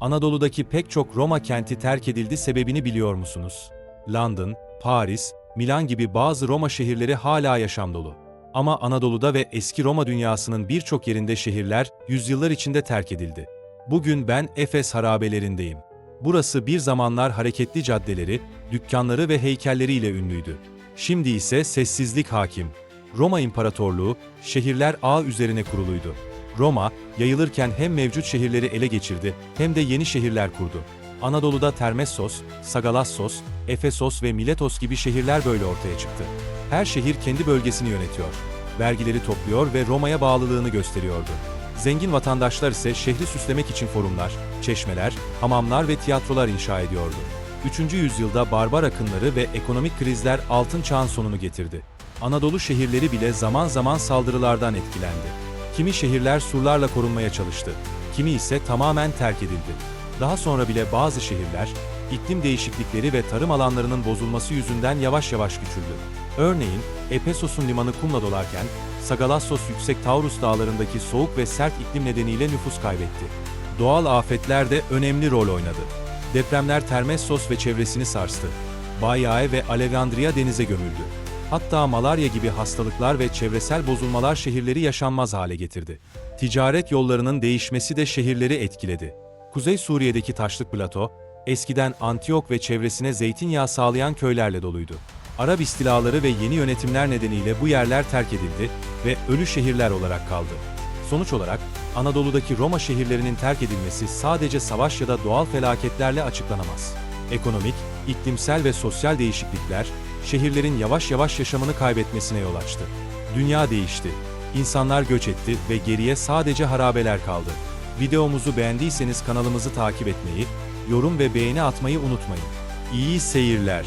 Anadolu'daki pek çok Roma kenti terk edildi sebebini biliyor musunuz? London, Paris, Milan gibi bazı Roma şehirleri hala yaşam dolu. Ama Anadolu'da ve eski Roma dünyasının birçok yerinde şehirler yüzyıllar içinde terk edildi. Bugün ben Efes harabelerindeyim. Burası bir zamanlar hareketli caddeleri, dükkanları ve heykelleriyle ünlüydü. Şimdi ise sessizlik hakim. Roma İmparatorluğu, şehirler ağ üzerine kuruluydu. Roma, yayılırken hem mevcut şehirleri ele geçirdi hem de yeni şehirler kurdu. Anadolu'da Termessos, Sagalassos, Efesos ve Miletos gibi şehirler böyle ortaya çıktı. Her şehir kendi bölgesini yönetiyor. Vergileri topluyor ve Roma'ya bağlılığını gösteriyordu. Zengin vatandaşlar ise şehri süslemek için forumlar, çeşmeler, hamamlar ve tiyatrolar inşa ediyordu. 3. yüzyılda barbar akınları ve ekonomik krizler altın çağın sonunu getirdi. Anadolu şehirleri bile zaman zaman saldırılardan etkilendi. Kimi şehirler surlarla korunmaya çalıştı, kimi ise tamamen terk edildi. Daha sonra bile bazı şehirler, iklim değişiklikleri ve tarım alanlarının bozulması yüzünden yavaş yavaş küçüldü. Örneğin, Efesos'un limanı kumla dolarken, Sagalassos yüksek Taurus dağlarındaki soğuk ve sert iklim nedeniyle nüfus kaybetti. Doğal afetler de önemli rol oynadı. Depremler Termessos ve çevresini sarstı. Baiae ve Alexandria denize gömüldü. Hatta malarya gibi hastalıklar ve çevresel bozulmalar şehirleri yaşanmaz hale getirdi. Ticaret yollarının değişmesi de şehirleri etkiledi. Kuzey Suriye'deki taşlık plato, eskiden Antiyok ve çevresine zeytinyağı sağlayan köylerle doluydu. Arap istilaları ve yeni yönetimler nedeniyle bu yerler terk edildi ve ölü şehirler olarak kaldı. Sonuç olarak, Anadolu'daki Roma şehirlerinin terk edilmesi sadece savaş ya da doğal felaketlerle açıklanamaz. Ekonomik, iklimsel ve sosyal değişiklikler, şehirlerin yavaş yavaş yaşamını kaybetmesine yol açtı. Dünya değişti. İnsanlar göç etti ve geriye sadece harabeler kaldı. Videomuzu beğendiyseniz kanalımızı takip etmeyi, yorum ve beğeni atmayı unutmayın. İyi seyirler.